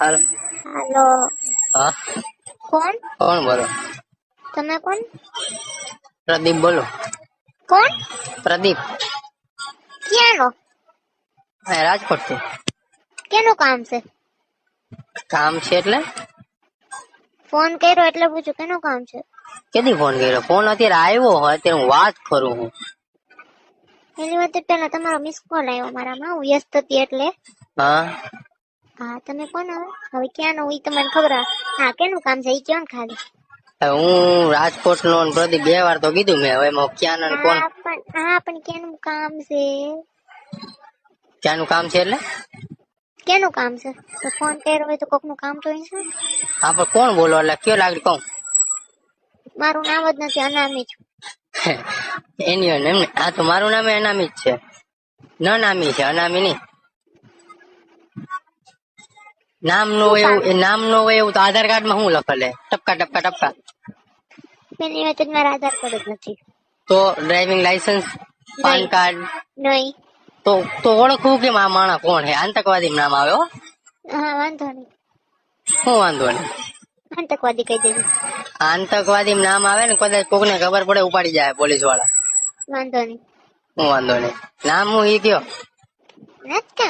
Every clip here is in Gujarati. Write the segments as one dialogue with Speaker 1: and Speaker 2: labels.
Speaker 1: હાલો
Speaker 2: હાલો
Speaker 1: હા
Speaker 2: કોણ
Speaker 1: કોણ બોલો
Speaker 2: તમે કોણ
Speaker 1: પ્રદીપ બોલો
Speaker 2: કોણ
Speaker 1: પ્રદીપ
Speaker 2: ક્યાંનો
Speaker 1: રાજકોટ થી
Speaker 2: કેનું કામ છે
Speaker 1: કામ છે એટલે
Speaker 2: ફોન કર્યો એટલે પૂછું કેનું કામ છે
Speaker 1: કેદી ફોન કર્યો ફોન અત્યારે આવ્યો હોય અત્યારે હું વાત કરું હું
Speaker 2: એની વાત પેલા તમારો મિસ કોલ આવ્યો મારામાં હું વ્યસ્ત હતી એટલે
Speaker 1: હા
Speaker 2: હા તમે કોણ હવે ક્યાં નો ઈ તમને ખબર આ- હા કેનું કામ છે ઈ કયો ને ખાલી
Speaker 1: હું રાજકોટ નો પ્રદીપ બે વાર તો કીધું મેં હવે એમાં ક્યાં ને કોણ
Speaker 2: પણ હા પણ કેનું કામ છે
Speaker 1: ક્યાંનું કામ છે એટલે
Speaker 2: કેનું કામ છે તો ફોન કર્યો હોય તો કોકનું કામ તો હશે ને.
Speaker 1: હા પણ કોણ બોલો એટલે કયો લાગણી કહું
Speaker 2: મારું નામ જ નથી અનામી છું
Speaker 1: એની એમ ને આ તો મારું નામ એ અનામી જ છે ન નામી છે અનામી નહીં नाम नो नाम नो वे तो आधार कार्ड में हूँ टपका टपका टपका
Speaker 2: तो ड्राइविंग लाइसेंस पैन कार्ड नहीं तो तो
Speaker 1: ओड़ खू के मामाना
Speaker 2: कौन
Speaker 1: है
Speaker 2: आतंकवादी
Speaker 1: नाम आयो हां वांधो नहीं हूं वांधो नहीं आतंकवादी कह दे आतंकवादी
Speaker 2: नाम आवे ने
Speaker 1: कदा कोक ने
Speaker 2: खबर पड़े उपाड़ी
Speaker 1: जाए पुलिस वाला वांधो नहीं हूं वांधो नहीं नाम हूं ये क्यों
Speaker 2: नत का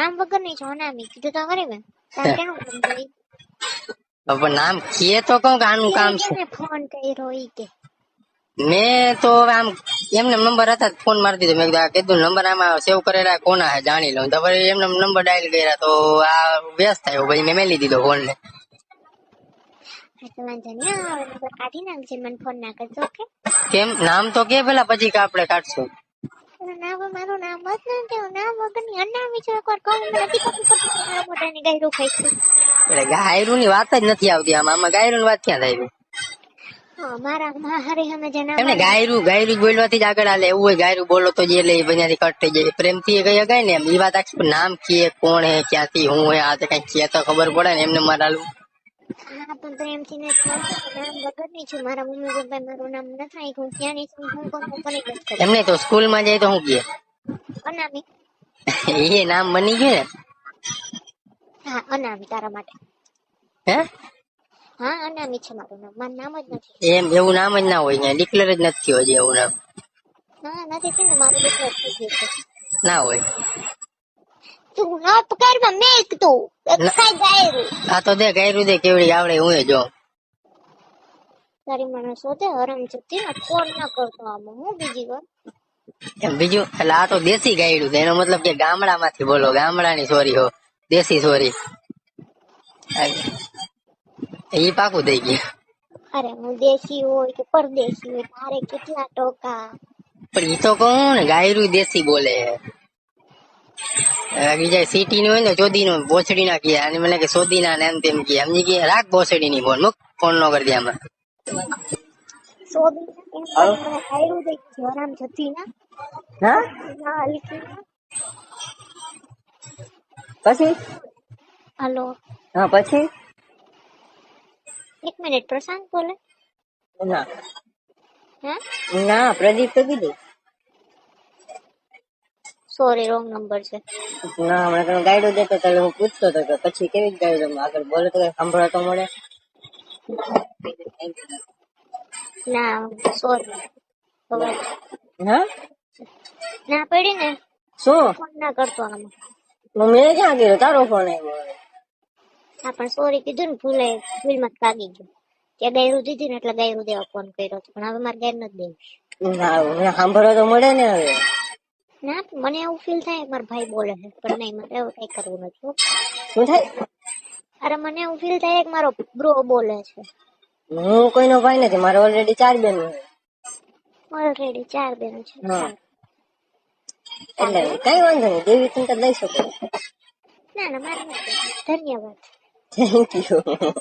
Speaker 1: नाम वगर नहीं छोना मी कि तो
Speaker 2: करे मैं અબ નામ કે તો કોણવાનું કામ છે મે ફોન કરી રહ્યો ઈ કે
Speaker 1: મે તો આમ એમ નામ નંબર હતા ફોન માર દીધો મે કીધું નંબર આમાં સેવ કરેલા કોણ આ છે જાણી લઉં ત્યારે એમ નામ નંબર ડાયલ કર્યા તો આ વ્યસ્ત થાયો ભાઈ મે મેલી દીધો ફોન ને કેમ નામ તો કે ભલા પછી કા આપણે
Speaker 2: કાટશું નામ મારું નામ બસ ના કે નામ વગરની અનામી છું એકવાર કહું મને નથી ખબર પડતી નામ મોટાની ગાયરું ખાઈ છું
Speaker 1: એટલે ગાયરું ની વાત જ નથી આવતી આમાં આમાં ગાયરું ની વાત ક્યાં થાય
Speaker 2: મારા મારે અમે જે નામ
Speaker 1: એમને ગાયરું ગાયરું બોલવાથી જ આગળ આલે એવું હોય ગાયરું બોલો તો જે એટલે બધાથી કટ થઈ જાય પ્રેમથી એ કહી શકાય ને એમ એ વાત આખી નામ કીએ કોણ હે ક્યાંથી હું હે આ તો કઈ કહે તો ખબર પડે ને એમને મારા
Speaker 2: હા પણ પ્રેમથી ને નામ વગરની છું મારા મમ્મી પપ્પા મારું નામ નથી રાખ્યું ત્યાંની છું હું કોણ કોને કરે
Speaker 1: એમને તો સ્કૂલ માં જાય તો હું કહે
Speaker 2: અનામી
Speaker 1: એ નામ બની ગયું ને
Speaker 2: હા અનામી તારા માટે
Speaker 1: હે
Speaker 2: હા અનામી છે મારું નામ મારું નામ જ નથી
Speaker 1: એમ એવું નામ જ ના હોય ને ડિક્લેર જ નથી હોય એવું નામ
Speaker 2: હા નથી થયું મારું ડિક્લેર થઈ ગયું છે
Speaker 1: ના હોય
Speaker 2: તું ના અપકારમાં મેસ્ત તું
Speaker 1: એક
Speaker 2: સાઈ જાય
Speaker 1: આ તો દે ગાયરુ દે કેવડી આવડે હું જો
Speaker 2: સારી મને સોતે હરમ જતીમાં કોણ ન કરતો આ મોં બીજી
Speaker 1: બો બીજો ફલા તો દેસી ગાયડુ તેનો મતલબ કે ગામડામાંથી બોલો ગામડાની છોરી હો देसी છોરી આઈ એય બાહુ દેગી
Speaker 2: અરે હું દેસી હો કે પરદેશી નઈ તારે કેટલા ટોકા
Speaker 1: પણ ઈ તો કોણ ગાયરુ દેસી બોલે છે બીજા સિટી હોય ને ચોદી નું બોસડી ના ગયા અને મને કે સોદી ના એમ તેમ કે સમજી ગયા રાખ બોસડી ની ફોન મુક ફોન નો કરી દે
Speaker 2: હમણાં
Speaker 1: પછી
Speaker 2: હલો
Speaker 1: હા પછી
Speaker 2: એક મિનિટ પ્રશાંત બોલે
Speaker 1: ના ના પ્રદીપ તો કીધું
Speaker 2: સોરી રોંગ નંબર છે
Speaker 1: ના હમણાં તમે ગાઈડો દેતો તો હું પૂછતો હતો કે પછી કેવી રીતે ગાઈડો આગળ બોલે તો સાંભળવા તો મળે
Speaker 2: ના સોરી
Speaker 1: હા
Speaker 2: ના પડી ને
Speaker 1: શું
Speaker 2: ફોન ના કરતો આમાં
Speaker 1: મેં ક્યાં ગયો તારો ફોન આવ્યો
Speaker 2: હા પણ સોરી કીધું ને ભૂલે ભૂલમાં કાગી ગયો કે ગાયરું દીધી ને એટલે ગાયરું દેવા ફોન કર્યો પણ હવે મારે ગાય નથી દેવી
Speaker 1: સાંભળવા તો મળે ને હવે
Speaker 2: ના મને એવું ફીલ થાય મારા ભાઈ બોલે છે પણ નહીં મારે એવું કઈ કરવું નથી
Speaker 1: શું થાય
Speaker 2: અરે મને એવું ફીલ થાય કે મારો બ્રો બોલે છે
Speaker 1: હું કોઈનો ભાઈ નથી મારો ઓલરેડી ચાર બેન
Speaker 2: ઓલરેડી ચાર બેન છે
Speaker 1: એટલે કઈ વાંધો નહીં દેવી તમે લઈ શકો
Speaker 2: ના ના મારે ધન્યવાદ
Speaker 1: થેન્ક યુ